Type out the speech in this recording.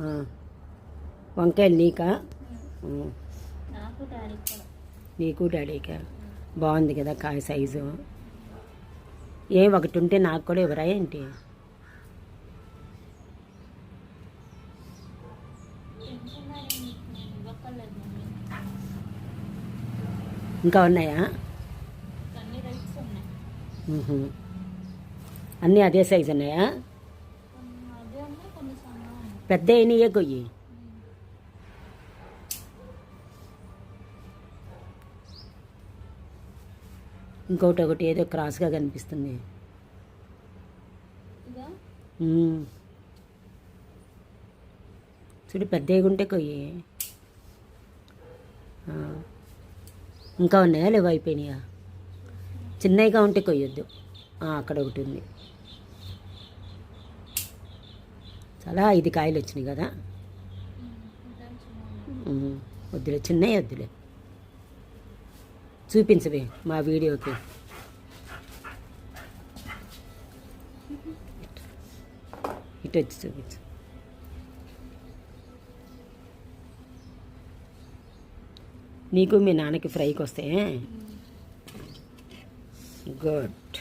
ఆ. వంకాయలు నీకా. నాకు డాడీకా? బాగుంది కదా కాయ సైజు? ఏ ఒకటి ఉంటే నాకు కూడా ఇవ్వరా ఏంటి? ఇంకా ఉన్నాయా. అన్నీ అదే సైజు ఉన్నాయా కొన్ని అదే ఉన్నాయి కొన్ని సన్నగా ఉన్నాయి పెద్ద అయినయే కొయ్యి ఇంకొకటి ఒకటి ఏదో క్రాస్గా కనిపిస్తుంది. చూడు పెద్దగా ఉంటే కొయ్యి. ఇంకా ఉన్నాయా లేవు అయిపోయినాయా? చిన్నవిగా ఉంటే కొయ్యొద్దు. అక్కడ ఒకటి ఉంది చాలా ఐదు కాయలు వచ్చినాయి కదా. వద్దులే చిన్నవి వద్దులే. చూపించవే మా వీడియోకి. ఇటు వచ్చి చూపించు. నీకు మీ నాన్నకి ఫ్రైకి వస్తే గుడ్.